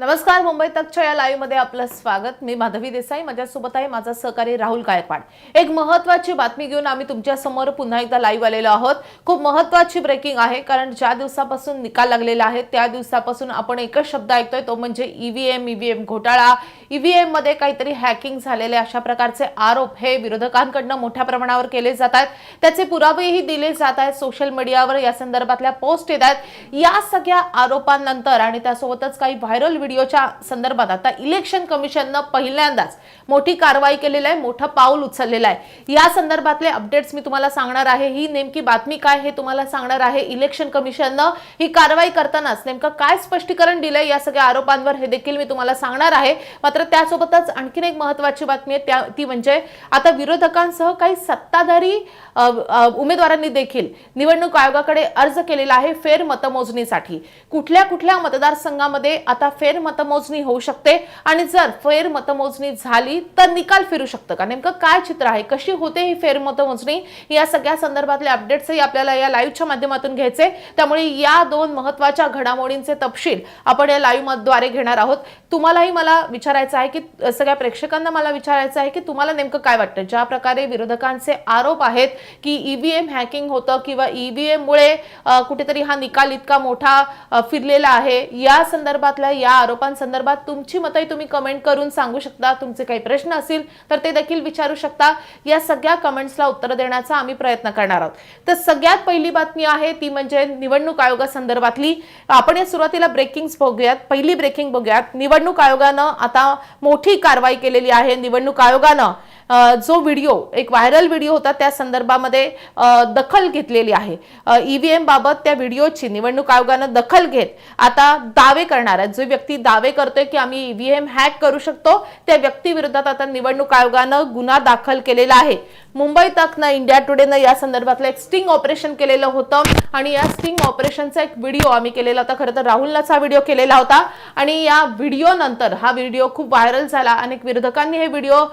नमस्कार मुंबई तकच्या या लाईव्हमध्ये आपलं स्वागत. मी माधवी देसाई. माझ्यासोबत आहे माझा सहकारी राहुल गायकवाड. एक महत्वाची बातमी घेऊन आम्ही तुमच्यासमोर पुन्हा एकदा लाईव्ह आलेलो आहोत. खूप महत्वाची ब्रेकिंग आहे कारण ज्या दिवसापासून निकाल लागलेला आहे त्या दिवसापासून आपण एकच शब्द ऐकतोय तो म्हणजे ईव्हीएम ईव्हीएम घोटाळा. ईव्हीएममध्ये काहीतरी हॅकिंग झालेले अशा प्रकारचे आरोप हे विरोधकांकडनं मोठ्या प्रमाणावर केले जात आहेत. त्याचे पुरावेही दिले जात आहेत. सोशल मीडियावर या संदर्भातल्या पोस्ट येत आहेत. या सगळ्या आरोपांनंतर आणि त्यासोबतच काही व्हायरल व्हिडिओच्या संदर्भात आता इलेक्शन कमिशननं पहिल्यांदाच मोठी कारवाई केलेली आहे मोठं पाऊल उचललेलं आहे. या संदर्भातले अपडेट्स मी तुम्हाला सांगणार आहे. ही नेमकी बातमी काय हे तुम्हाला सांगणार आहे. इलेक्शन कमिशननं ही कारवाई करतानाच नेमकं काय स्पष्टीकरण दिलंय या सगळ्या आरोपांवर हे देखील मी तुम्हाला सांगणार आहे. मात्र त्यासोबतच आणखीन एक महत्वाची बातमी आहे त्या ती म्हणजे आता विरोधकांसह काही सत्ताधारी उमेदवारांनी देखील निवडणूक आयोगाकडे अर्ज केलेला आहे फेर मतमोजणीसाठी कुठल्या कुठल्या मतदारसंघामध्ये आता फेर मतमोजणी होऊ शकते. आणि जर फेरमतमोजणी झाली तर निकाल फिरू शकतं का? नेमकं काय चित्र आहे? कशी होते ही फेरमतमोजणी? या सगळ्या संदर्भातले अपडेट्सही आपल्याला या लाईव्हच्या माध्यमातून घ्यायचे. त्यामुळे या दोन महत्त्वाच्या घडामोडींचे तपशील आपण या लाईव्हद्वारे घेणार आहोत. तुम्हालाही मला विचारायचं आहे की सगळ्या प्रेक्षकांना मला विचारायचं आहे की तुम्हाला नेमकं काय वाटतं? ज्या प्रकारे विरोधकांचे आरोप आहेत की ईव्हीएम हॅकिंग होतं किंवा ईव्हीएममुळे कुठेतरी हा निकाल इतका मोठा फिरलेला आहे. या संदर्भातल्या या आरोपांसंदर्भात तुमची मतही तुम्ही कमेंट करून सांगू शकता. तुमचे काही प्रश्न असतील तर ते देखील विचारू शकता. या सगळ्या कमेंट्सला उत्तर देण्याचा आम्ही प्रयत्न करणार आहोत. तर सगळ्यात पहिली बातमी आहे ती म्हणजे निवडणूक आयोगासंदर्भातली. आपण या सुरुवातीला ब्रेकिंग बघूयात. पहिली ब्रेकिंग बघूयात. निवडणूक आयोगानं आता मोठी कारवाई केलेली आहे. निवडणूक आयोगानं जो व्हिडिओ एक व्हायरल व्हिडिओ होता त्या संदर्भामध्ये दखल घेतलेली आहे. ईव्हीएम बाबत त्या व्हिडिओची निवडणूक आयोगानं दखल घेत आता दावे करणार आहेत. जो व्यक्ती दावे करतोय की आम्ही ईव्हीएम हॅक करू शकतो त्या व्यक्तीविरोधात आता निवडणूक आयोगानं गुन्हा दाखल केलेला आहे. मुंबई तकनं इंडिया टुडेनं या संदर्भातलं एक स्टिंग ऑपरेशन केलेलं होतं. आणि या स्टिंग ऑपरेशनचा एक व्हिडिओ आम्ही केलेला होता. खरं तर राहुलनाच हा व्हिडिओ केलेला होता. आणि या व्हिडिओनंतर हा व्हिडिओ खूप व्हायरल झाला. अनेक विरोधकांनी हे व्हिडिओ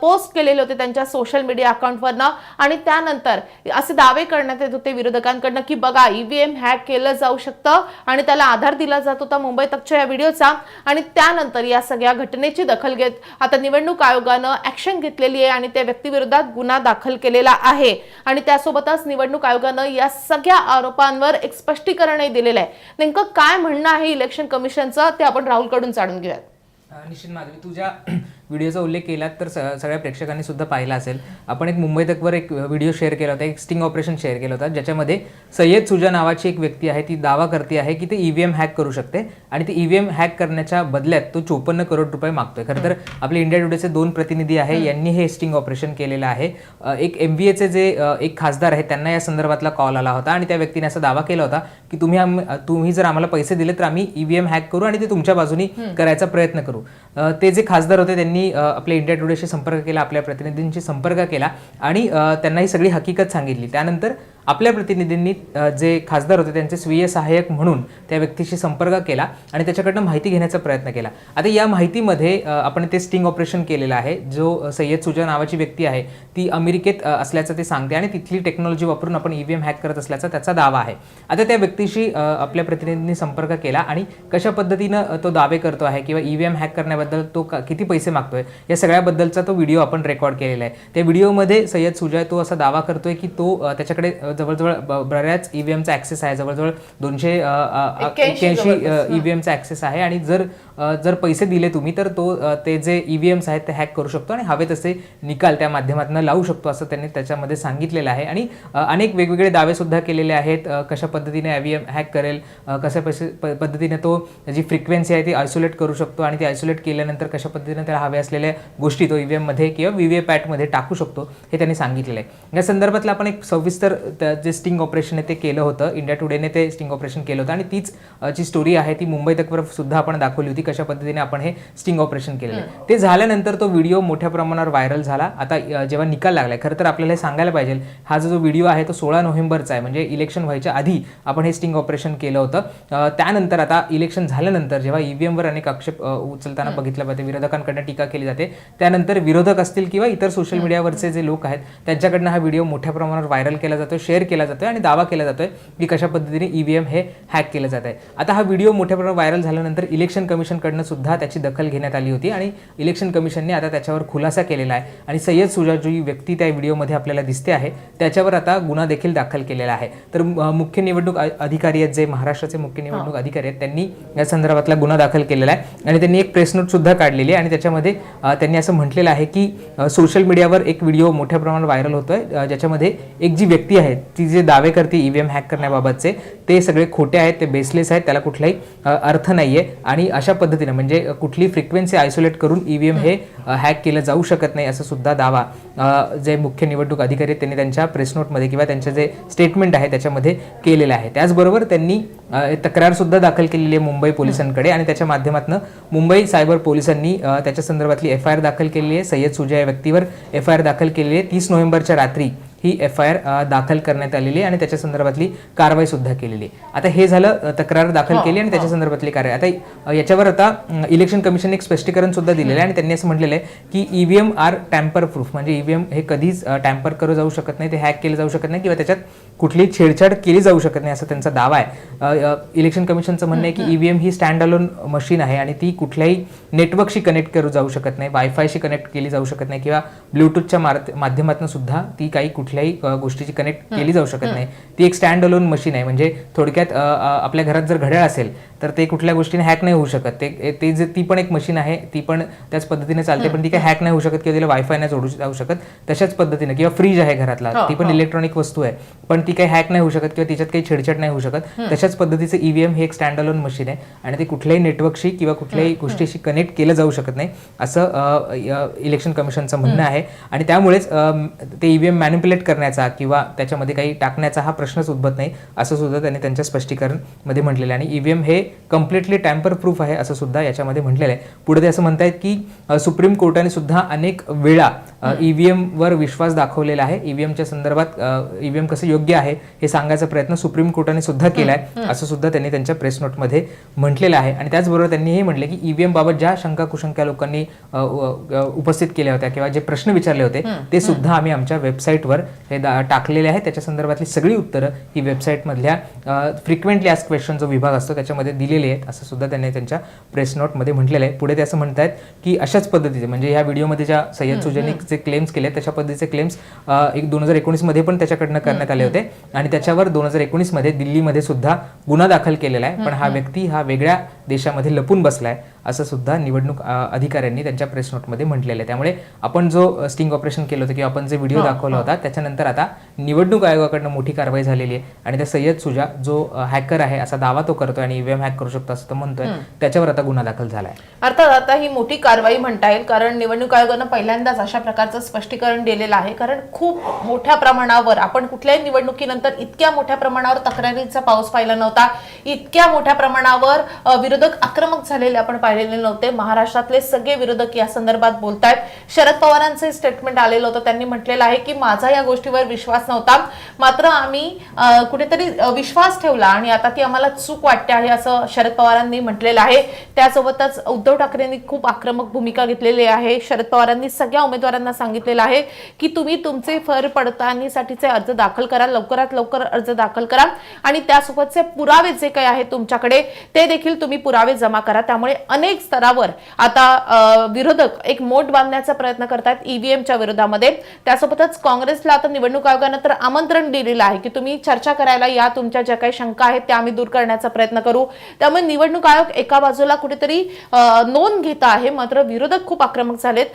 पोस्ट केलेले होते त्यांच्या सोशल मीडिया अकाउंटवरनं आणि त्यानंतर असे दावे करण्यात येत होते विरोधकांकडनं की बघा ईव्हीएम हॅक केलं जाऊ शकतं आणि त्याला आधार दिला जात होता मुंबई तकच्या या व्हिडिओचा आणि त्यानंतर या सगळ्या घटनेची दखल घेत आता निवडणूक आयोगानं ऍक्शन घेतलेली आहे आणि त्या व्यक्तीविरोधात गुन्हा दाखल केलेला आहे. आणि त्यासोबतच निवडणूक आयोगानं या सगळ्या आरोपांवर एक स्पष्टीकरणही दिलेलं आहे. नेमकं काय म्हणणं आहे इलेक्शन कमिशनचं? ते आपण राहुलकडून जाणून घेऊयात. निश्चित माधवी तुझ्या व्हिडिओचा उल्लेख केला तर स सगळ्या प्रेक्षकांनी सुद्धा पाहिला असेल. आपण एक मुंबई तकवर एक व्हिडिओ शेअर केला होता एक स्टिंग ऑपरेशन शेअर केलं होतं ज्याच्यामध्ये सय्यद सुजा नावाची एक व्यक्ती आहे ती दावा करते आहे की ते ईव्हीएम हॅक करू शकते आणि ती ईव्हीएम हॅक करण्याच्या बदल्यात तो चोपन्न करोड रुपये मागतोय. खरं तर आपले इंडिया टुडेचे दोन प्रतिनिधी आहे यांनी हे स्टिंग ऑपरेशन केलेलं आहे. एक एम बी एचे जे एक खासदार आहेत त्यांना या संदर्भातला कॉल आला होता आणि त्या व्यक्तीने असा दावा केला होता की तुम्ही तुम्ही जर आम्हाला पैसे दिले तर आम्ही ईव्हीएम हॅक करू आणि ते तुमच्या बाजूनी करायचा प्रयत्न करू. ते जे खासदार होते त्यांनी त्यांनी आपल्या इंडिया टुडेशी संपर्क केला आपल्या प्रतिनिधींशी संपर्क केला आणि त्यांना ही सगळी हकीकत सांगितली. त्यानंतर आपल्या प्रतिनिधींनी जे खासदार होते त्यांचे स्वीय सहाय्यक म्हणून त्या व्यक्तीशी संपर्क केला आणि त्याच्याकडनं माहिती घेण्याचा प्रयत्न केला. आता या माहितीमध्ये आपण ते स्टिंग ऑपरेशन केलेलं आहे. जो सय्यद सुजा नावाची व्यक्ती आहे ती अमेरिकेत असल्याचं ते सांगते आणि तिथली टेक्नॉलॉजी वापरून आपण ईव्हीएम हॅक करत असल्याचा त्याचा दावा आहे. आता त्या व्यक्तीशी आपल्या प्रतिनिधींनी संपर्क केला आणि कशा पद्धतीनं तो दावे करतो आहे किंवा ईव्हीएम हॅक करण्याबद्दल तो किती पैसे मागतोय या सगळ्याबद्दलचा तो व्हिडिओ आपण रेकॉर्ड केलेला आहे. त्या व्हिडिओमध्ये सय्यद सुजय तो असा दावा करतोय की तो त्याच्याकडे जवळजवळ बऱ्याच ईव्हीएमचा ऍक्सेस आहे. जवळजवळ दोनशे एक्क्याऐंशी ईव्हीएमचा ऍक्सेस आहे. आणि जर जर पैसे दिले तुम्ही तर तो ते जे ईव्हीएम्स आहेत ते हॅक करू शकतो आणि हवे तसे निकाल त्या माध्यमातून लावू शकतो असं त्यांनी त्याच्यामध्ये सांगितलेलं आहे. आणि अनेक वेगवेगळे दावे सुद्धा केलेले आहेत कशा पद्धतीने ईव्हीएम हॅक करेल कशा पद्धतीने तो जी फ्रिक्वेन्सी आहे ती आयसोलेट करू शकतो आणि ती आयसोलेट केल्यानंतर कशा पद्धतीने त्याला हवे असलेल्या गोष्टी तो ईव्हीएममध्ये किंवा व्हीव्हीए पॅटमध्ये टाकू शकतो हे त्यांनी सांगितलेलं आहे. या संदर्भातलं आपण एक सविस्तर जे स्टिंग ऑपरेशन आहे ते केलं होतं. इंडिया टुडेने ते स्टिंग ऑपरेशन केलं होतं. आणि तीच जी स्टोरी आहे ती मुंबई तकवर सुद्धा आपण दाखवली होती. कशा पद्धतीने आपण हे स्टिंग ऑपरेशन केलेलं ते झाल्यानंतर तो व्हिडिओ मोठ्या प्रमाणावर व्हायरल झाला. आता जेव्हा निकाल लागलाय खरं तर आपल्याला हे सांगायला पाहिजे. हा जो व्हिडिओ आहे तो सोळा नोव्हेंबरचा आहे. म्हणजे इलेक्शन व्हायच्या आधी आपण हे स्टिंग ऑपरेशन केलं होतं. त्यानंतर आता इलेक्शन झाल्यानंतर जेव्हा ईव्हीएमवर अनेक आक्षेप उचलताना बघितलं पाहिजे विरोधकांकडनं टीका केली जाते. त्यानंतर विरोधक असतील किंवा इतर सोशल मीडियावरचे जे लोक आहेत त्यांच्याकडनं हा व्हिडिओ मोठ्या प्रमाणावर व्हायरल केला जातो. शेअर शेअर केला जातोय आणि दावा केला जातोय की कशा पद्धतीने ईव्हीएम हे हॅक केलं जात आहे आता हा व्हिडिओ मोठ्या प्रमाणात व्हायरल झाल्यानंतर इलेक्शन कमिशनकडनं सुद्धा त्याची दखल घेण्यात आली होती आणि इलेक्शन कमिशनने आता त्याच्यावर खुलासा केलेला आहे आणि सय्यद सुजा जो ही व्यक्ती त्या व्हिडिओमध्ये आपल्याला दिसते आहे. त्याच्यावर आता गुन्हा देखील दाखल केलेला आहे. तर मुख्य निवडणूक अधिकारी आहेत जे महाराष्ट्राचे मुख्य निवडणूक अधिकारी आहेत त्यांनी या संदर्भातला गुन्हा दाखल केलेला आहे. आणि त्यांनी एक प्रेस नोट सुद्धा काढलेली आहे आणि त्याच्यामध्ये त्यांनी असं म्हटलेलं आहे की सोशल मीडियावर एक व्हिडिओ मोठ्या प्रमाणात व्हायरल होतोय ज्याच्यामध्ये एक जी व्यक्ती आहे ती जे दावे करते ईव्हीएम हॅक करण्याबाबतचे ते सगळे खोटे आहेत ते बेसलेस आहेत त्याला कुठलाही अर्थ नाही आहे आणि अशा पद्धतीनं म्हणजे कुठली फ्रिक्वेन्सी आयसोलेट करून ईव्हीएम हे हॅक केलं जाऊ शकत नाही असं सुद्धा दावा जे मुख्य निवडणूक अधिकारी आहेत त्यांनी त्यांच्या प्रेस नोटमध्ये किंवा त्यांचं जे स्टेटमेंट आहे त्याच्यामध्ये केलेलं आहे. त्याचबरोबर त्यांनी तक्रारसुद्धा दाखल केलेली आहे मुंबई पोलिसांकडे आणि त्याच्या माध्यमातून मुंबई सायबर पोलिसांनी त्याच्या संदर्भातली एफ आय आर दाखल केलेली आहे. सय्यद सुजा या व्यक्तीवर एफ आय आर दाखल केलेली आहे. तीस नोव्हेंबरच्या रात्री ही एफ आय आर दाखल करण्यात आलेली आहे आणि त्याच्या संदर्भातली कारवाई सुद्धा केलेली. आहे आता हे झालं तक्रार दाखल केली आणि त्याच्या संदर्भातली कारवाई. आता याच्यावर आता इलेक्शन कमिशन एक स्पष्टीकरण सुद्धा दिलेलं आहे आणि त्यांनी असं म्हटलेलं आहे की ईव्हीएम आर टॅम्पर प्रूफ म्हणजे ईव्हीएम हे कधीच टॅम्पर करू जाऊ शकत नाही ते हॅक केलं जाऊ शकत नाही किंवा त्याच्यात कुठलीही छेडछाड केली जाऊ शकत नाही असा त्यांचा दावा आहे. इलेक्शन कमिशनचं म्हणणं आहे की ईव्हीएम ही स्टँड अलोन मशीन आहे आणि ती कुठल्याही नेटवर्कशी कनेक्ट करू जाऊ शकत नाही वायफायशी कनेक्ट केली जाऊ शकत नाही किंवा ब्लूटूथच्या माध्यमातून सुद्धा ती काही कुठल्याही गोष्टीची कनेक्ट केली जाऊ शकत नाही. ती एक स्टँड अलोन मशीन आहे. म्हणजे थोडक्यात आपल्या घरात जर घड्याळ असेल तर ते कुठल्या गोष्टीने हॅक नाही होऊ शकत. ते ते जे ती पण एक मशीन आहे. ती पण त्याच पद्धतीने चालते पण ती काही हॅक नाही होऊ शकत किंवा तिला वायफाय नाही जोडू जाऊ शकत. तशाच पद्धतीने किंवा फ्रीज आहे घरातला ती पण इलेक्ट्रॉनिक वस्तू आहे. पण ती काही हॅक नाही होऊ शकत किंवा तिच्यात काही छेडछाड नाही होऊ शकत. तशाच पद्धतीचं ईव्हीएम हे एक स्टँड अलोन मशीन आहे. आणि ते कुठल्याही नेटवर्कशी किंवा कुठल्याही गोष्टीशी कनेक्ट केलं जाऊ शकत नाही. असं इलेक्शन कमिशनचं म्हणणं आहे. आणि त्यामुळेच ते ईव्हीएम मॅनिप्युलेट करण्याचा किंवा त्याच्यामध्ये काही टाकण्याचा हा प्रश्नच उद्भवत नाही असं सुद्धा त्यांनी त्यांच्या स्पष्टीकरणमध्ये म्हटलेलं आहे. आणि ईव्हीएम हे कम्प्लिटली टॅम्पर प्रूफ आहे असं सुद्धा याच्यामध्ये म्हटलेलं आहे. पुढे ते असं म्हणतायत की सुप्रीम कोर्टाने सुद्धा अनेक वेळा ईव्हीएम वर विश्वास दाखवलेला आहे. ईव्हीएमच्या संदर्भात ईव्हीएम कसं योग्य आहे हे सांगायचा प्रयत्न सुप्रीम कोर्टाने सुद्धा केलाय असं सुद्धा त्यांनी त्यांच्या प्रेस नोटमध्ये म्हटलेलं आहे. आणि त्याचबरोबर त्यांनी हे म्हटले की ईव्हीएम बाबत ज्या शंका कुशंका लोकांनी उपस्थित केल्या होत्या किंवा जे प्रश्न विचारले होते ते सुद्धा आम्ही आमच्या वेबसाईटवर हे दा- टाकलेले आहे त्याच्या संदर्भातली सगळी उत्तरं ही वेबसाईटमधल्या फ्रिक्वेंटली आस्क क्वेश्चन जो विभाग असतो त्याच्यामध्ये दिलेले आहेत. असं सुद्धा त्यांनी त्यांच्या प्रेस नोटमध्ये म्हटलेलं आहे. पुढे ते असं म्हणतायत की अशाच पद्धतीचे म्हणजे ह्या व्हिडिओमध्ये ज्या सय्यद सुजानी जे क्लेम्स केले तशा पद्धतीचे क्लेम्स एक दोन हजार एकोणीसमध्ये पण त्याच्याकडनं करण्यात आले होते. आणि त्याच्यावर दोन हजार एकोणीसमध्ये दिल्लीमध्ये सुद्धा गुन्हा दाखल केलेला आहे. पण हा. व्यक्ती हा वेगळ्या देशामध्ये लपून बसलाय. असं सुद्धा निवडणूक अधिकाऱ्यांनी त्यांच्या प्रेस नोटमध्ये म्हटलेलं आहे. त्यामुळे आपण जो स्टिंग ऑपरेशन केलं होतं किंवा आपण जे व्हिडिओ दाखवला होता त्याच्यानंतर आता निवडणूक आयोगाकडनं मोठी कारवाई झालेली आहे. आणि त्या सय्यद सुजा जो हॅकर आहे असा दावा तो करतोय आणि ईव्हीएम हॅक करू शकतो असं तो म्हणतोय त्याच्यावर आता गुन्हा दाखल झाला आहे. अर्थात आता ही मोठी कारवाई म्हणता येईल कारण निवडणूक आयोगानं पहिल्यांदाच अशा प्रकारचं स्पष्टीकरण दिलेलं आहे. कारण खूप मोठ्या प्रमाणावर आपण कुठल्याही निवडणुकीनंतर इतक्या मोठ्या प्रमाणावर तक्रारीचा पाऊस पाहिला नव्हता. इतक्या मोठ्या प्रमाणावर विरोधक आक्रमक झालेले आपण पाहिलेले नव्हते. महाराष्ट्रातले सगळे विरोधक या संदर्भात बोलतायत. शरद पवारांचे स्टेटमेंट आलेलं होतं. त्यांनी म्हटलेलं आहे की माझा या गोष्टीवर विश्वास नव्हता. मात्र आम्ही कुठेतरी विश्वास ठेवला आणि आता ती आम्हाला चूक वाटते आहे असं शरद पवारांनी म्हटलेलं आहे. त्यासोबतच उद्धव ठाकरेंनी खूप आक्रमक भूमिका घेतलेली आहे. शरद पवारांनी सगळ्या उमेदवारांना सांगितलेलं आहे की तुम्ही तुमचे फर पडताळणीसाठीचे अर्ज दाखल करा. लवकरात लवकर अर्ज दाखल करा. आणि त्यासोबतचे पुरावे जे काही आहेत तुमच्याकडे ते देखील तुम्ही पुरावे जमा करा. त्यामुळे अनेक स्तरावर आता विरोधक एक मोठ बांधण्याचा प्रयत्न करतात ईव्हीएमच्या विरोधामध्ये. त्यासोबतच काँग्रेसला आता निवडणूक आयोगानं तर आमंत्रण दिलेलं आहे की तुम्ही चर्चा करायला या तुमच्या ज्या काही शंका आहेत त्या आम्ही दूर करण्याचा प्रयत्न करू. त्यामुळे निवडणूक आयोग एका बाजूला कुठेतरी नोंद घेत आहे मात्र विरोधक खूप आक्रमक झालेत.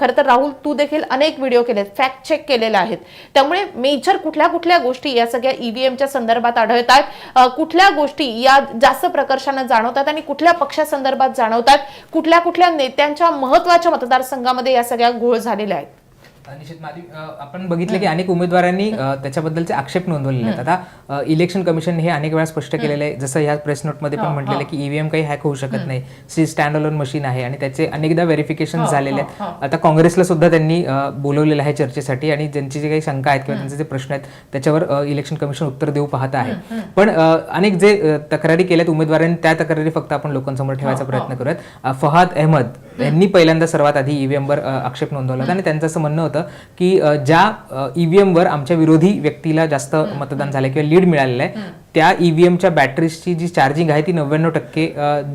खरं तर राहुल तू देखील अनेक व्हिडिओ केलेत फॅक्ट चेक केलेले आहेत. त्यामुळे मेजर कुठल्या कुठल्या गोष्टी या सगळ्या ईव्हीएमच्या संदर्भात आढळत आहेत कुठल्या गोष्टी या जास्त प्रकर्षानं जाणवतात आणि कुठल्या पक्षासंदर्भात जाणवतात. कुठल्या कुठल्या नेत्यांच्या महत्त्वाच्या मतदारसंघामध्ये या सगळ्या घोळ झालेल्या आहेत? निश्चित अ, आपण बघितलं की अनेक उमेदवारांनी त्याच्याबद्दलचे आक्षेप नोंदवलेले आहेत आता इलेक्शन कमिशन हे अनेक वेळा स्पष्ट केलेलं आहे. जसं ह्या प्रेस नोटमध्ये पण म्हटलेलं आहे की ईव्हीएम काही हॅक होऊ शकत नाही. सी स्टँड अलोन मशीन आहे आणि त्याचे अनेकदा व्हेरिफिकेशन झालेले आहेत. आता काँग्रेसला सुद्धा त्यांनी बोलवलेलं आहे चर्चेसाठी आणि ज्यांची जे काही शंका आहेत किंवा त्यांचे जे प्रश्न आहेत त्याच्यावर इलेक्शन कमिशन उत्तर देऊ पाहत आहे. पण अनेक जे तक्रारी केल्यात उमेदवारांनी त्या तक्रारी फक्त आपण लोकांसमोर ठेवायचा प्रयत्न करूयात. फहाद अहमद यांनी पहिल्यांदा सर्वात आधी ईव्हीएम वर अ, आक्षेप नोंदवला होता आणि त्यांचं असं म्हणणं होतं की ज्या ईव्हीएमवर आमच्या विरोधी व्यक्तीला जास्त मतदान झालं किंवा लीड मिळालेलं आहे त्या ईव्हीएमच्या बॅटरीजची जी चार्जिंग आहे ती नव्याण्णव टक्के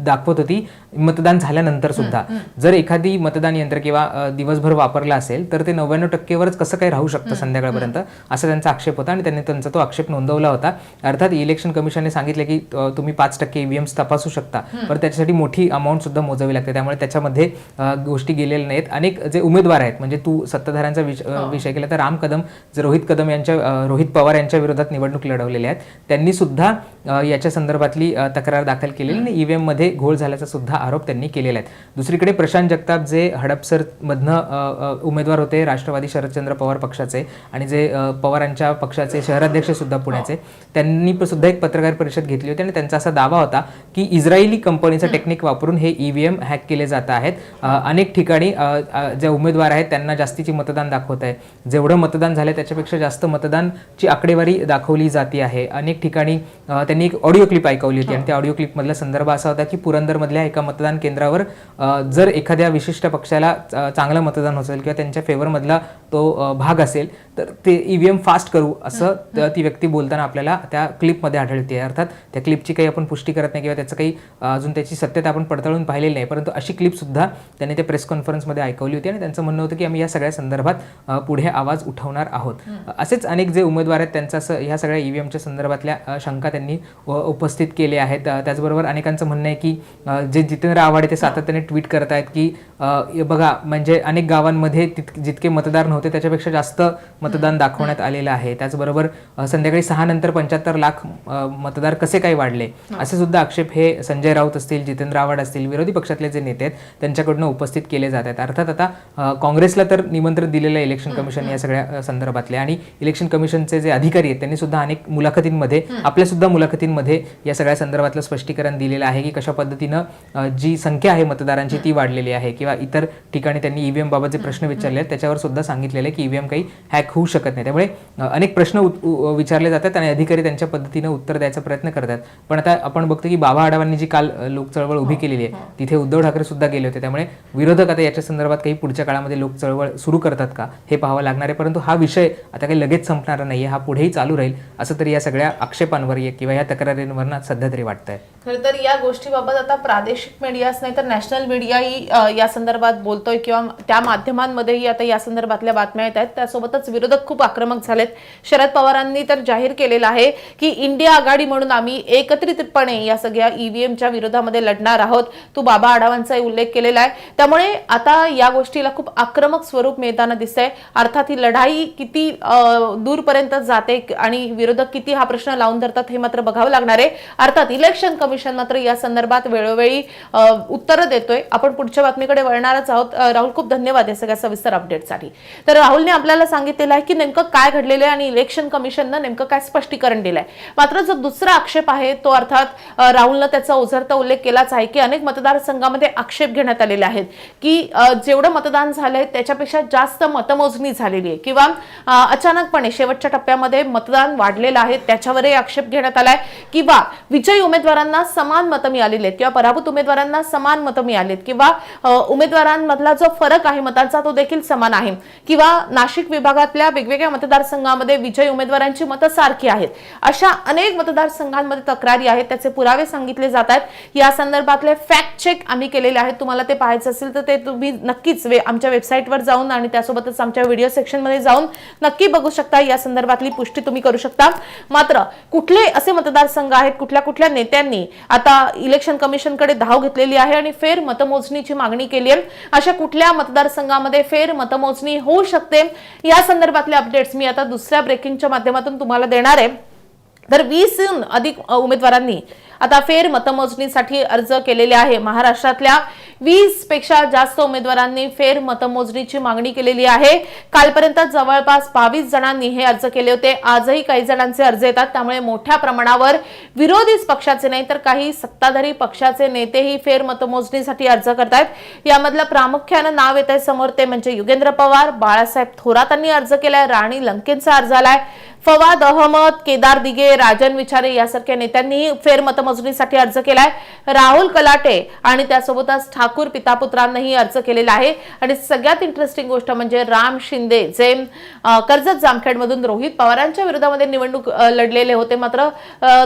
दाखवत होती. मतदान झाल्यानंतर सुद्धा. जर एखादी मतदान यंत्र किंवा दिवसभर वापरलं असेल तर ते नव्याण्णव टक्केवरच कसं काय राहू शकतं संध्याकाळपर्यंत? असा त्यांचा आक्षेप होता आणि त्यांनी त्यांचा तो आक्षेप नोंदवला होता. अर्थात इलेक्शन कमिशनने सांगितलं की तुम्ही पाच टक्के ईव्हीएम तपासू शकता. पण त्याच्यासाठी मोठी अमाऊंट सुद्धा मोजावी लागते. त्यामुळे त्याच्यामध्ये गोष्टी गेलेल्या नाहीत. अनेक जे उमेदवार आहेत म्हणजे तू सत्ताधाऱ्यांचा अ, विषय केला तर राम कदम जे रोहित कदम यांच्या रोहित पवार यांच्या विरोधात निवडणूक लढवलेल्या आहेत. त्यांनी सुद्धा याच्या संदर्भातली तक्रार दाखल केलेली आणि ईव्हीएममध्ये घोळ झाल्याचा सुद्धा आरोप त्यांनी केलेला आहे दुसरीकडे प्रशांत जगताप जे हडपसर मधनं उमेदवार होते राष्ट्रवादी शरदचंद्र पवार पक्षाचे आणि जे पवारांच्या पक्षाचे शहराध्यक्ष सुद्धा पुण्याचे त्यांनी प- सुद्धा एक पत्रकार परिषद घेतली होती आणि त्यांचा असा दावा होता की इस्रायली कंपनीचं टेक्निक वापरून हे ईव्हीएम हॅक केले जात आहेत. अनेक ठिकाणी जे उमेदवार आहेत त्यांना जास्तीची मतदान दाखवत आहे. जेवढं मतदान झालं त्याच्यापेक्षा जास्त मतदानची आकडेवारी दाखवली जाते आहे. अनेक ठिकाणी अ, त्यांनी एक ऑडिओ क्लिप ऐकवली होती. आणि त्या ऑडिओ क्लिपमधला संदर्भ असा होता की पुरंदरमधल्या एका मतदान केंद्रावर जर एखाद्या विशिष्ट पक्षाला चांगलं मतदान असेल किंवा त्यांच्या फेवरमधला तो भाग असेल तर ते ईव्हीएम फास्ट करू असं त- व्यक्ती बोलताना आपल्याला त्या क्लिपमध्ये आढळते. अर्थात त्या क्लिपची काही आपण पुष्टी करत नाही किंवा त्याचं काही अजून त्याची सत्यता आपण पडताळून पाहिलेली नाही. परंतु अशी क्लिप सुद्धा त्यांनी त्या प्रेस कॉन्फरन्समध्ये ऐकवली होती. आणि त्यांचं म्हणणं होतं की आम्ही या सगळ्या संदर्भात पुढे आवाज उठवणार आहोत. असेच अनेक जे उमेदवार आहेत त्यांचं असं ह्या सगळ्या ईव्हीएमच्या संदर्भातल्या अ, शंका त्यांनी उपस्थित केल्या आहेत. त्याचबरोबर अनेकांचं म्हणणं आहे की जे जितेंद्र आव्हाड ते सातत्याने ट्विट करत आहेत की हे बघा म्हणजे अनेक गावांमध्ये तित- जितके मतदार नव्हते त्याच्यापेक्षा जास्त मतदान दाखवण्यात आलेलं आहे. त्याचबरोबर संध्याकाळी सहा नंतर पंच्याहत्तर लाख मतदार कसे काय वाढले असे सुद्धा आक्षेप हे संजय राऊत असतील जितेंद्र आव्हाड असतील विरोधी पक्षातले जे नेते आहेत त्यांच्याकडनं उपस्थित केले जात आहेत. अर्थात आता काँग्रेसला तर निमंत्रण दिलेलं आहे इलेक्शन कमिशन या सगळ्या संदर्भातले. आणि इलेक्शन कमिशनचे जे अधिकारी आहेत त्यांनी सुद्धा अनेक मुलाखतींमध्ये आपल्या सुद्धा मुलाखतींमध्ये या सगळ्या संदर्भातलं स्पष्टीकरण दिलेलं आहे की कशा पद्धतीनं जी संख्या आहे मतदारांची ती वाढलेली आहे किंवा इतर ठिकाणी त्यांनी ईव्हीएम बाबत जे प्रश्न विचारले आहेत त्याच्यावर सुद्धा सांगितलेलं आहे की ईव्हीएम काही हॅक होऊ शकत नाही. त्यामुळे अनेक प्रश्न विचारले जातात आणि अधिकारी त्यांच्या पद्धतीनं उत्तर द्यायचा प्रयत्न करतात. पण आता आपण बघतो की बाबा आढावांनी जी काल अ, लोक चळवळ उभी केलेली आहे तिथे उद्धव ठाकरे सुद्धा गेले होते. त्यामुळे विरोधक आता याच्या संदर्भात काही पुढच्या काळामध्ये लोक चळवळ सुरू करतात का हे पाहावं लागणार आहे. परंतु हा विषय आता काही लगेच संपणारा नाहीये हा पुढेही चालू राहील असं तरी या सगळ्या आक्षेपांवर ये- किंवा या तक्रारींवर सध्या तरी वाटतंय. खरं तर या गोष्टीबाबत आता प्रादेशिक मीडियाच नाही तर नॅशनल मीडियाही या संदर्भात बोलतोय किंवा त्या माध्यमांमध्येही आता या संदर्भातल्या बातम्या येत आहेत. त्यासोबतच विरोधक खूप आक्रमक झालेत. शरद पवारांनी तर जाहीर केलेलं आहे की इंडिया आघाडी म्हणून आम्ही एकत्रितपणे या सगळ्या ईव्हीएमच्या विरोधामध्ये लढणार आहोत. तू बाबा आढावांचाही उल्लेख केलेला आहे. त्यामुळे आता या गोष्टीला खूप आक्रमक स्वरूप मिळताना दिसतंय. अर्थात ही लढाई किती दूरपर्यंत जाते आणि विरोधक किती हा प्रश्न लावून धरतात हे मात्र बघावं लागणार आहे. अर्थात इलेक्शन कमिशन मात्र या संदर्भात वेळोवेळी उत्तरं देतोय. आपण पुढच्या बातमीकडे वळणारच आहोत. राहुल खूप धन्यवाद या सगळ्या सविस्तर अपडेटसाठी तर राहुलने आपल्याला सांगितलेलं आहे की नेमकं काय घडलेलं आहे आणि इलेक्शन कमिशननं नेमकं काय स्पष्टीकरण दिलंय. मात्र जो दुसरा आक्षेप आहे तो अर्थात राहुलनं त्याचा ओझरता उल्लेख केलाच आहे की अनेक मतदारसंघामध्ये आक्षेप घेण्यात आलेले आहेत की जेवढं मतदान झालंय त्याच्यापेक्षा जास्त मतमोजणी झालेली आहे किंवा अचानकपणे शेवटच्या टप्प्यामध्ये मतदान वाढलेलं आहे त्याच्यावरही आक्षेप घेण्यात आलाय. किंवा विजयी उमेदवारांना समान मतं मिळालेली आहेत किंवा पराभूत उमेदवारांना समान मतं मिळालीत किंवा उमेदवारांमधला जो फरक आहे मतांचा तो देखील समान आहे. किंवा नाशिक विभागातल्या वेगवेगळ्या मतदारसंघामध्ये विजयी उमेदवारांची मतं सारखी आहेत. अशा अनेक मतदारसंघांमध्ये तक्रारी आहेत त्याचे पुरावे सांगितले जात आहेत. या संदर्भातले फॅक्ट चेक आम्ही केलेले आहेत. तुम्हाला ते पाहायचं असेल तर ते तुम्ही नक्कीच वे- आमच्या वेबसाईटवर जाऊन आणि त्यासोबतच आमच्या व्हिडिओ सेक्शनमध्ये जाऊन नक्की बघू शकता. या संदर्भातली पुष्टी तुम्ही करू शकता. मात्र कुठले असे मतदारसंघ आहेत कुठल्या कुठल्या नेत्यांनी आता इलेक्शन कमिशनकडे धाव घेतलेली आहे आणि फेर मतमोजणीची मागणी केली आहे. अशा कुठल्या मतदारसंघामध्ये फेर मतमोजणी होऊ शकते? या संदर्भातले अपडेट्स मी आता दुसऱ्या ब्रेकिंगच्या माध्यमातून तुम्हाला देणार आहे. तर वीस अधिक उमेदवारांनी आता फेर मतमोजणीसाठी अर्ज केलेले आहे. महाराष्ट्रातल्या वीसपेक्षा जास्त उमेदवारांनी फेर मतमोजणीची मागणी केलेली आहे. कालपर्यंत जवळपास बावीस जणांनी हे अर्ज केले होते. आजही काही जणांचे अर्ज येतात. त्यामुळे मोठ्या प्रमाणावर विरोधीच पक्षाचे नाही तर काही सत्ताधारी पक्षाचे नेतेही फेर मतमोजणीसाठी अर्ज करतायत. यामधलं प्रामुख्यानं नाव येत आहे समोर ते म्हणजे युगेंद्र पवार बाळासाहेब थोरातांनी अर्ज केलाय राणी लंकेंचा अर्ज आलाय. फवाद अहमद केदार दिगे राजन विचारे यासारख्या नेत्यांनी फेर मतमोजणीसाठी अर्ज केलाय. राहुल कलाटे आणि त्यासोबतच ठाकरे ठाकूर पिता पुत्रांनाही अर्ज केलेला आहे. आणि सगळ्यात इंटरेस्टिंग गोष्ट म्हणजे राम शिंदे जे कर्जत जामखेडमधून रोहित पवारांच्या विरोधामध्ये निवडणूक लढलेले होते. मात्र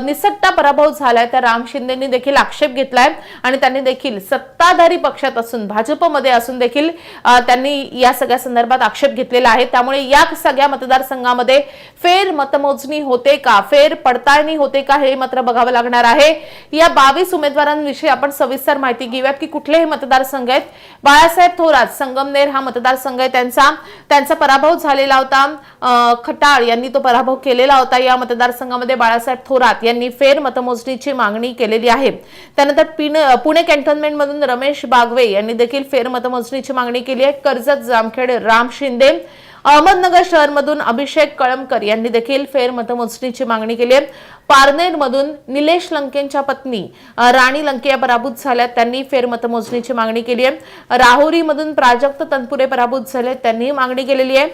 निसट्टा पराभव झालाय. त्या राम शिंदेनी देखील आक्षेप घेतलाय. आणि त्यांनी देखील सत्ताधारी पक्षात असून भाजपमध्ये असून देखील त्यांनी या सगळ्या संदर्भात आक्षेप घेतलेला आहे. त्यामुळे या सगळ्या मतदारसंघामध्ये फेर मतमोजणी होते का? फेर पडताळणी होते का? हे मात्र बघावं लागणार आहे. या बावीस उमेदवारांविषयी आपण सविस्तर माहिती घेऊयात की कुठले हे मतदारसंघ आहेत. बाळासाहेब थोरात संगमनेर हा मतदारसंघ आहे त्यांचा. त्यांचा पराभव झालेला होता. खटाळ यांनी तो पराभव केलेला होता. या मतदारसंघामध्ये बाळासाहेब थोरात यांनी फेर मतमोजणीची मागणी केलेली आहे. त्यानंतर पुणे कॅन्टोन्मेंटमधून रमेश बागवे यांनी देखील फेर मतमोजणीची मागणी केली आहे. कर्जत जामखेड राम शिंदे अहमदनगर शहरमधून अभिषेक कळमकर यांनी देखील फेरमतमोजणीची मागणी केली आहे. पारनेरमधून निलेश लंकेंच्या पत्नी राणी लंके या पराभूत झाल्या त्यांनी फेरमतमोजणीची मागणी केली आहे. राहुरीमधून प्राजक्त तनपुरे पराभूत झाले त्यांनी मागणी केलेली आहे.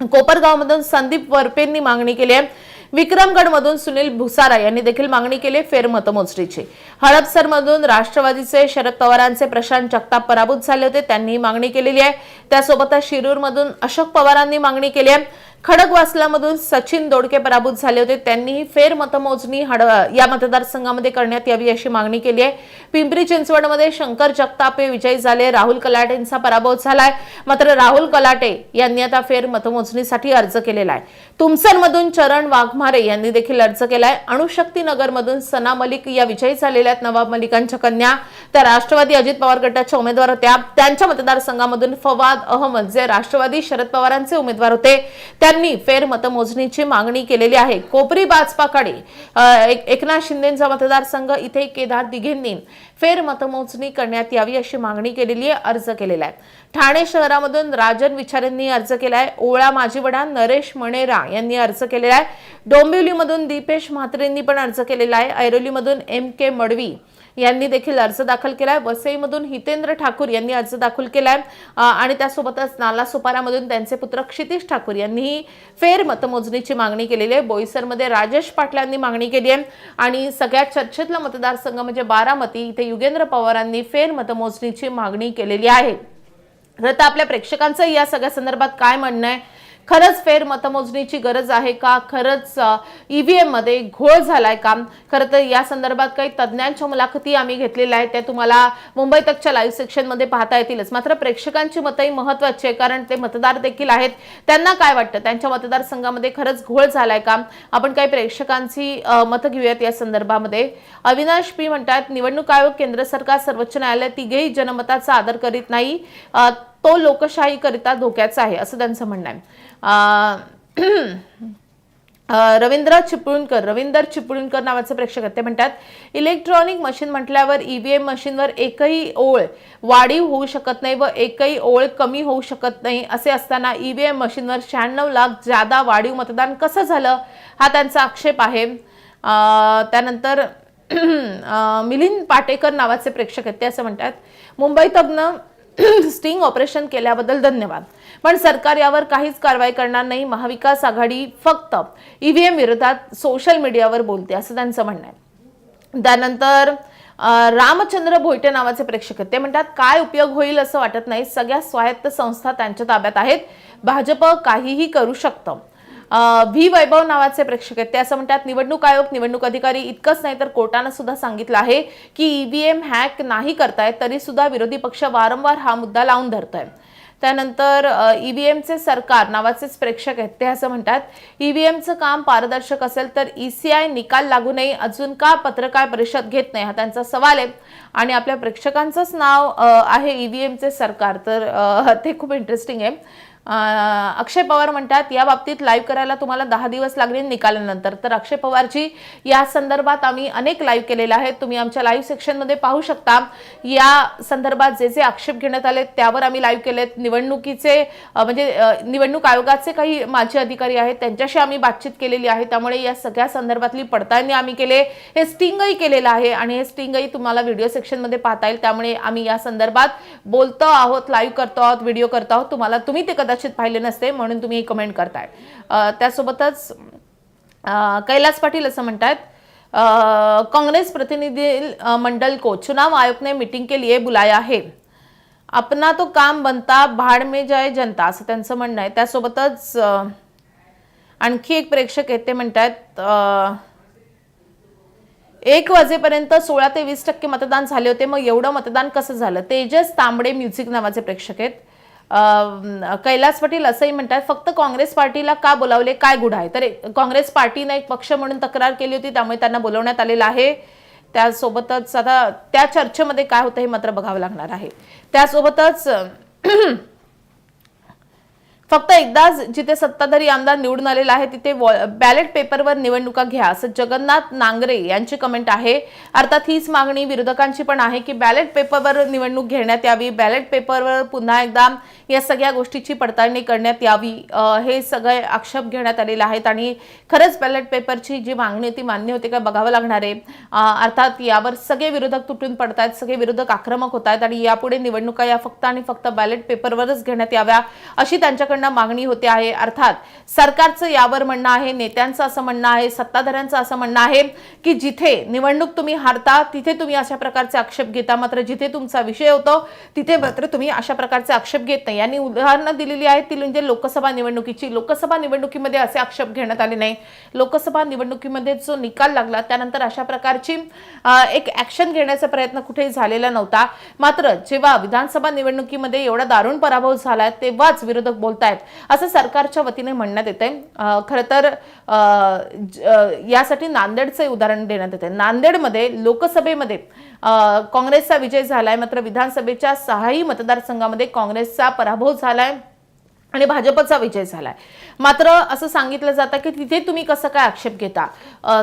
कोपरगावमधून संदीप वरपेंनी मागणी केली आहे. विक्रमगडमधून सुनील भुसारा यांनी देखील मागणी केली फेर मतमोजणीची हडपसरमधून राष्ट्रवादीचे शरद पवारांचे प्रशांत जगताप पराभूत झाले होते त्यांनी मागणी केलेली आहे. त्यासोबतच शिरूरमधून अशोक पवारांनी मागणी केली आहे. खडकवासलामधून सचिन दोडके पराभूत झाले होते. त्यांनी फेर मतमोजणी हड या मतदारसंघामध्ये करण्यात यावी अशी मागणी केली आहे. पिंपरी चिंचवडमध्ये शंकर जगतापे विजयी झाले. राहुल कलाटेंचा पराभव झालाय. मात्र राहुल कलाटे यांनी आता फेर मतमोजणीसाठी अर्ज केलेला आहे. तुमसरमधून चरण वाघमारे यांनी देखील अर्ज केलाय. अणुशक्ती नगरमधून सना मलिक या विजयी झालेल्या आहेत. नवाब मलिकांच्या कन्या त्या राष्ट्रवादी अजित पवार गटाच्या उमेदवार होत्या. त्यांच्या मतदारसंघामधून फवाद अहमद जे राष्ट्रवादी शरद पवारांचे उमेदवार होते. त्यांनी फेर मतमोजणीची मागणी केलेली आहे. कोपरी बाजपाकडे एक- एकनाथ शिंदेचा मतदारसंघ इथे केदार दिघेंनी फेर मतमोजणी करण्यात यावी अशी मागणी केलेली आहे अर्ज केलेला आहे. ठाणे शहरामधून राजन विचारेंनी अर्ज केलाय. ओळा माजीवडा नरेश मणेरा यांनी अर्ज केलेला आहे. डोंबिवलीमधून दीपेश म्हात्रेंनी पण अर्ज केलेला आहे. ऐरोलीमधून एम के मडवी यांनी देखील अर्ज दाखल केलाय. वसईमधून हितेंद्र ठाकूर यांनी अर्ज दाखल केलाय. आहे आणि त्यासोबतच नालासोपारामधून त्यांचे पुत्र क्षितिश ठाकूर यांनीही फेर मतमोजणीची मागणी केलेली आहे. बोईसरमध्ये राजेश पाटलांनी मागणी केली आहे. आणि सगळ्यात चर्चेतला मतदारसंघ म्हणजे बारामती इथे युगेंद्र पवारांनी फेर मतमोजणीची मागणी केलेली आहे. तर आता आपल्या प्रेक्षकांचं या सगळ्या संदर्भात काय म्हणणं आहे? खरंच फेर मतमोजणीची गरज आहे का? खरंच ईव्हीएममध्ये घोळ झालाय का? खरं तर या संदर्भात काही तज्ज्ञांच्या मुलाखती आम्ही घेतलेल्या आहेत. त्या तुम्हाला मुंबई तकच्या लाईव्ह सेक्शनमध्ये पाहता येतीलच. मात्र प्रेक्षकांची मतही महत्वाची आहे कारण ते मतदार देखील आहेत. त्यांना काय वाटतं? त्यांच्या मतदारसंघामध्ये खरंच घोळ झालाय का? आपण काही प्रेक्षकांची मतं घेऊयात या संदर्भामध्ये. अविनाश पी म्हणतात निवडणूक आयोग केंद्र सरकार सर्वोच्च न्यायालय तिघेही जनमताचा आदर करीत नाही. तो लोकशाहीकरिता धोक्याचा आहे असं त्यांचं म्हणणं आहे. रवींद्र चिपळूणकर रवींद्र चिपळूणकर नावाचं प्रेक्षक ते म्हणतात इलेक्ट्रॉनिक मशीन म्हटल्यावर ईव्हीएम मशीनवर एकही ओळ वाढीव होऊ शकत नाही व एकही ओळ कमी होऊ शकत नाही. असे असताना ईव्हीएम मशीनवर शहाण्णव लाख जादा वाढीव मतदान कसं झालं? हा त्यांचा आक्षेप आहे. त्यानंतर मिलिंद पाटेकर नावाचे प्रेक्षक आहेत. ते असं म्हणतात मुंबई तज्ञ स्टिंग ऑपरेशन केल्याबद्दल धन्यवाद. पण सरकार यावर काहीच कारवाई करणार नाही. महाविकास आघाडी फक्त ईव्हीएम विरोधात सोशल मीडियावर बोलते असं त्यांचं म्हणणं आहे. त्यानंतर रामचंद्र भोईटे नावाचे प्रेक्षक ते म्हणतात काय उपयोग होईल असं वाटत नाही. सगळ्या स्वायत्त संस्था त्यांच्या ताब्यात आहेत. भाजप काहीही करू शकतं. व्ही वैभव नावाचे प्रेक्षक आहेत. ते असं म्हणतात निवडणूक आयोग निवडणूक अधिकारी इतकंच नाही तर कोर्टानं सुद्धा सांगितलं आहे की ईव्हीएम हॅक नाही करतायत तरी सुद्धा विरोधी पक्ष वारंवार हा मुद्दा लावून धरतोय. त्यानंतर ईव्हीएमचे सरकार नावाचेच प्रेक्षक आहेत ते असं म्हणतात ईव्हीएमचं काम पारदर्शक असेल तर ईसीआय निकाल लागू नये अजून का पत्रकार परिषद घेत नाही? हा त्यांचा सवाल आहे. आणि आपल्या प्रेक्षकांचंच नाव आहे ई व्ही एमचे सरकार तर ते खूप इंटरेस्टिंग आहे. अक्षय पवार म्हणतात या बाबतीत लाईव्ह करायला तुम्हाला दहा दिवस लागले निकालानंतर. तर अक्षय पवारची या संदर्भात आम्ही अनेक लाईव्ह केलेले आहेत. तुम्ही आमच्या लाईव्ह सेक्शनमध्ये पाहू शकता. या संदर्भात जे जे आक्षेप घेण्यात आले त्यावर आम्ही लाईव्ह केलेत. निवडणुकीचे म्हणजे निवडणूक आयोगाचे काही माजी अधिकारी आहेत त्यांच्याशी आम्ही बातचीत केलेली आहे. त्यामुळे या सगळ्या संदर्भातली पडताळणी आम्ही केले. हे स्टिंगही केलेलं आहे आणि हे स्टिंगही तुम्हाला व्हिडिओ सेक्शनमध्ये पाहता येईल. त्यामुळे आम्ही या संदर्भात बोलतो आहोत लाईव्ह करतो आहोत व्हिडिओ करतो आहोत. तुम्हाला तुम्ही ते कदाचित पाहिले नसते म्हणून तुम्ही कमेंट करताय. त्यासोबतच कैलास पाटील असं म्हणतात काँग्रेस कांग्रेस प्रतिनिधि मंडल को चुनाव आयोग ने मीटिंग के लिए बुलाया है. अपना तो काम बनता भाड में जाय जनता असं त्यांचं म्हणणं आहे. त्यासोबतच आणखी एक प्रेक्षक आहेत ते म्हणतात एक वाजेपर्यंत सोळा ते वीस टक्के मतदान झाले होते मग एवढं मतदान कसं झालं? तेजस तांबडे म्युझिक नावाचे प्रेक्षक आहेत. कैलास पाटील असंही म्हणतात फक्त काँग्रेस पार्टीला का बोलावले? काय गुढ आहे? तर काँग्रेस पार्टीनं एक पक्ष म्हणून तक्रार केली होती त्यामुळे त्यांना बोलवण्यात आलेलं आहे. त्यासोबतच आता त्या चर्चेमध्ये काय होतं हे मात्र बघावं लागणार आहे. त्यासोबतच फक्त एकदाच जिथे सत्ताधारी आमदार निवडून आलेला आहे तिथे बॅलेट पेपरवर निवडणुका घ्या. असं जगन्नाथ नांगरे यांची कमेंट आहे. अर्थात हीच मागणी विरोधकांची पण आहे की बॅलेट पेपरवर निवडणूक घेण्यात यावी बॅलेट पेपरवर पुन्हा एकदा या सगळ्या गोष्टीची पडताळणी करण्यात यावी हे सगळे आक्षेप घेण्यात आलेले आहेत. आणि खरंच बॅलेट पेपरची जी मागणी होती ती मान्य होते का बघावं लागणार आहे. अर्थात यावर सगळे विरोधक तुटून पडतायत सगळे विरोधक आक्रमक होत आहेत आणि यापुढे निवडणुका या फक्त आणि फक्त बॅलेट पेपरवरच घेण्यात याव्या अशी त्यांच्याकडे नेत्यांकडनं मागणी होते आहे. अर्थात सरकारचं यावर म्हणणं आहे नेत्यांचं असं म्हणणं आहे सत्ताधाऱ्यांचं असं म्हणणं आहे की जिथे निवडणूक तुम्ही हारता तिथे तुम्ही अशा प्रकारचे आक्षेप घेता. मात्र जिथे तुमचा विषय होतो तिथे मात्र तुम्ही अशा प्रकारचे आक्षेप घेत नाही. यांनी उदाहरणं दिलेली आहेत ती म्हणजे लोकसभा निवडणुकीची. लोकसभा निवडणुकीमध्ये असे आक्षेप घेण्यात आले नाही. लोकसभा निवडणुकीमध्ये जो निकाल लागला त्यानंतर अशा प्रकारची एक ऍक्शन घेण्याचा प्रयत्न कुठेही झालेला नव्हता. मात्र जेव्हा विधानसभा निवडणुकीमध्ये एवढा दारुण पराभव झाला तेव्हाच विरोधक बोलतात आहेत. असं सरकारच्या वतीने म्हणण्यात येते खरं तर यासाठी नांदेडचे उदाहरण देण्यात येते नांदेडमध्ये लोकसभेमध्ये काँग्रेसचा विजय झालाय मात्र विधानसभेच्या सहाही मतदारसंघामध्ये काँग्रेसचा पराभव झालाय. आणि भाजपचा विजय झालाय. मात्र असं सांगितलं जातं की तिथे तुम्ही कसं काय आक्षेप घेता?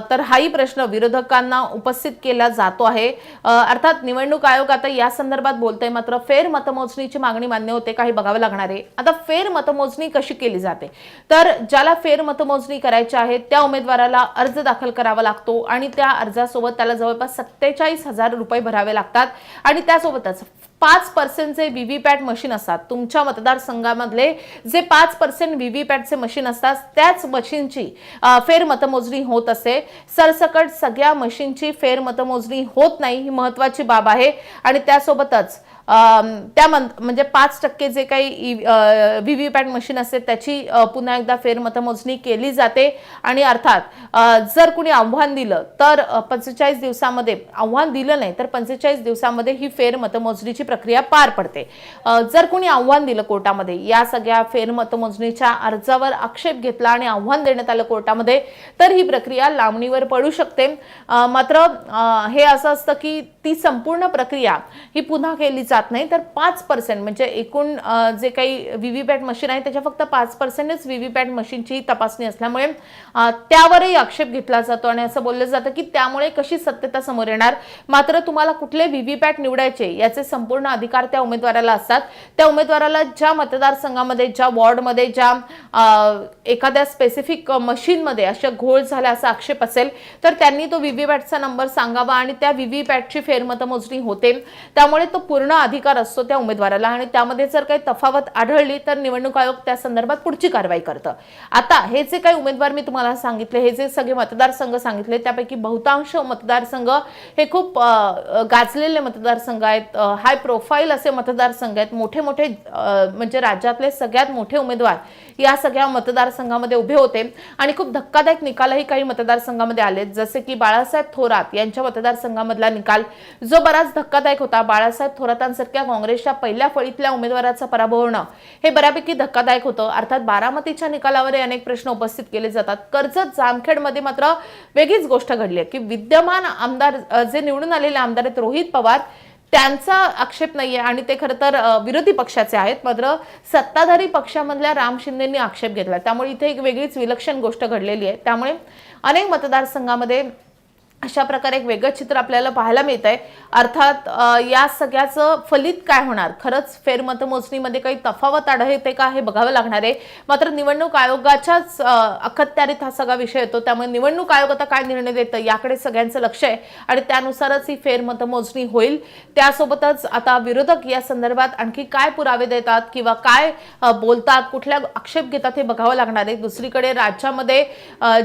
तर हाही प्रश्न विरोधकांना उपस्थित केला जातो आहे. अर्थात निवडणूक आयोग आता या संदर्भात बोलतोय मात्र फेर मतमोजणीची मागणी मान्य होते काही बघावं लागणार आहे. आता फेर मतमोजणी कशी केली जाते? तर ज्याला फेर मतमोजणी करायची आहे त्या उमेदवाराला अर्ज दाखल करावा लागतो आणि त्या अर्जासोबत त्याला जवळपास सत्तेचाळीस हजार रुपये भरावे लागतात आणि त्यासोबतच पाच पर्सेंटचे व्हीव्हीपॅट मशीन असतात. तुमच्या मतदारसंघामधले जे पाच पर्सेंट व्हीव्हीपॅटचे मशीन असतात त्याच मशीनची फेरमतमोजणी फेर मतमोजणी होत असते सरसकट सगळ्या मशीनची फेरमतमोजणी होत नाही ही महत्वाची बाब आहे. आणि त्यासोबतच त्या म्हणजे पाच टक्के जे काही व्ही व्ही पॅट मशीन असते त्याची पुन्हा एकदा फेरमतमोजणी केली जाते. आणि अर्थात जर कुणी आव्हान दिलं तर पंचेचाळीस दिवसामध्ये आव्हान दिलं नाही तर पंचेचाळीस दिवसामध्ये ही फेरमतमोजणीची प्रक्रिया पार पडते. जर कुणी आव्हान दिलं कोर्टामध्ये या सगळ्या फेरमतमोजणीच्या अर्जावर आक्षेप घेतला आणि आव्हान देण्यात आलं कोर्टामध्ये तर ही प्रक्रिया लांबणीवर पडू शकते. मात्र हे असं असतं की ती संपूर्ण प्रक्रिया ही पुन्हा केली जाते. नाही तर पाच पर्सेंट म्हणजे एकूण जे काही व्ही वी पॅट मशीन आहे त्याच्या फक्त पाच पर्सेंटच व्ही व्ही पॅट मशीनची तपासणी असल्यामुळे त्यावरही आक्षेप घेतला जातो आणि असं बोललं जातं की त्यामुळे कशी सत्यता समोर येणार? मात्र तुम्हाला कुठले व्ही वी पॅट निवडायचे याचे संपूर्ण अधिकार त्या उमेदवाराला असतात. त्या उमेदवाराला ज्या मतदारसंघामध्ये ज्या वॉर्डमध्ये ज्या एखाद्या स्पेसिफिक मशीनमध्ये अशा घोळ झाला असा आक्षेप असेल तर त्यांनी तो व्ही वी पॅटचा नंबर सांगावा आणि त्या व्हीव्हीपॅटची फेरमतमोजणी होते. त्यामुळे तो पूर्ण अधिकार असतो त्या उमेदवाराला आणि त्यामध्ये जर काही तफावत आढळली तर निवडणूक आयोग त्या संदर्भात पुढची कारवाई करतं. आता हे जे काही उमेदवार मी तुम्हाला सांगितले हे जे सगळे मतदारसंघ सांगितले त्यापैकी बहुतांश मतदारसंघ हे खूप गाजलेले मतदारसंघ आहेत हाय प्रोफाईल असे मतदारसंघ आहेत. मोठे मोठे म्हणजे राज्यातले सगळ्यात मोठे उमेदवार या सगळ्या मतदारसंघामध्ये उभे होते. आणि खूप धक्कादायक निकालही काही मतदारसंघामध्ये आले जसे की बाळासाहेब थोरात यांच्या मतदारसंघामधला निकाल जो बराच धक्कादायक होता. बाळासाहेब थोरातांसारख्या काँग्रेसच्या पहिल्या फळीतल्या उमेदवाराचा पराभव होणं हे बऱ्यापैकी धक्कादायक होतं. अर्थात बारामतीच्या निकालावरही अनेक प्रश्न उपस्थित केले जातात. कर्जत जामखेडमध्ये मात्र वेगळीच गोष्ट घडली आहे की विद्यमान आमदार जे निवडून आलेले आमदार आहेत रोहित पवार त्यांचा आक्षेप नाहीये आणि ते खरं तर विरोधी पक्षाचे आहेत. मात्र सत्ताधारी पक्षामधल्या राम शिंदेंनी आक्षेप घेतला त्यामुळे इथे एक वेगळीच विलक्षण गोष्ट घडलेली आहे. त्यामुळे अनेक मतदारसंघामध्ये अशा प्रकारे एक वेगळं चित्र आपल्याला पाहायला मिळत आहे अर्थात या सगळ्याचं फलित काय होणार? खरंच फेरमतमोजणीमध्ये काही तफावत आढळते का? हे बघावं लागणार आहे. मात्र निवडणूक आयोगाच्याच अखत्यारीत हा सगळा विषय येतो. त्यामुळे निवडणूक आयोग आता काय निर्णय देतं याकडे सगळ्यांचं लक्ष आहे. आणि त्यानुसारच ही फेरमतमोजणी होईल. त्यासोबतच आता विरोधक या संदर्भात आणखी काय पुरावे देतात किंवा काय बोलतात? कुठल्या आक्षेप घेतात हे बघावं लागणार आहे. दुसरीकडे राज्यामध्ये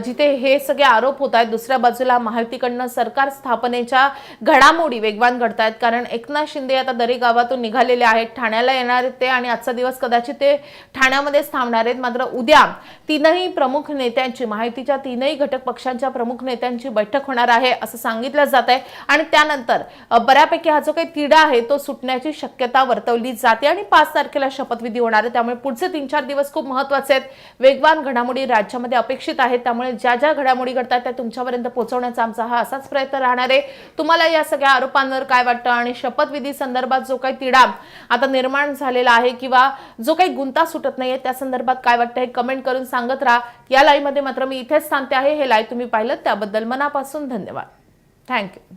जिथे हे सगळे आरोप होत आहेत दुसऱ्या बाजूला महायुतीकडे शिंदेकडनं सरकार स्थापनेच्या घडामोडी वेगवान घडत आहेत कारण एकनाथ शिंदे आता दरी गावातून निघालेले आहेत. ठाण्याला येणार ते आणि आजचा दिवस कदाचित ते ठाण्यामध्येच थांबणार आहेत. मात्र उद्या तीनही प्रमुख नेत्यांची माहितीच्या तीनही घटक पक्षांच्या प्रमुख नेत्यांची बैठक होणार आहे असं सांगितलं जात आहे. आणि त्यानंतर बऱ्यापैकी हा जो काही तिढा आहे तो सुटण्याची शक्यता वर्तवली जाते आणि पाच तारखेला शपथविधी होणार आहे. त्यामुळे पुढचे तीन चार दिवस खूप महत्त्वाचे आहेत. वेगवान घडामोडी राज्यामध्ये अपेक्षित आहेत. त्यामुळे ज्या ज्या घडामोडी घडतात त्या तुमच्यापर्यंत पोहोचवण्याचा आमचा हा असाच प्रयत्न राहणार. आहे तुम्हाला या सगळ्या आरोपांवर काय वाटतं? आणि शपथविधी संदर्भात जो काही तिढा आता निर्माण झालेला आहे किंवा जो काही गुंता सुटत नाहीये त्या संदर्भात काय वाटतं हे कमेंट करून सांगत राहा. या लाईव्हमध्ये मात्र मी इथेच थांबते आहे. हे लाईव्ह तुम्ही पाहिलं त्याबद्दल मनापासून धन्यवाद. थँक्यू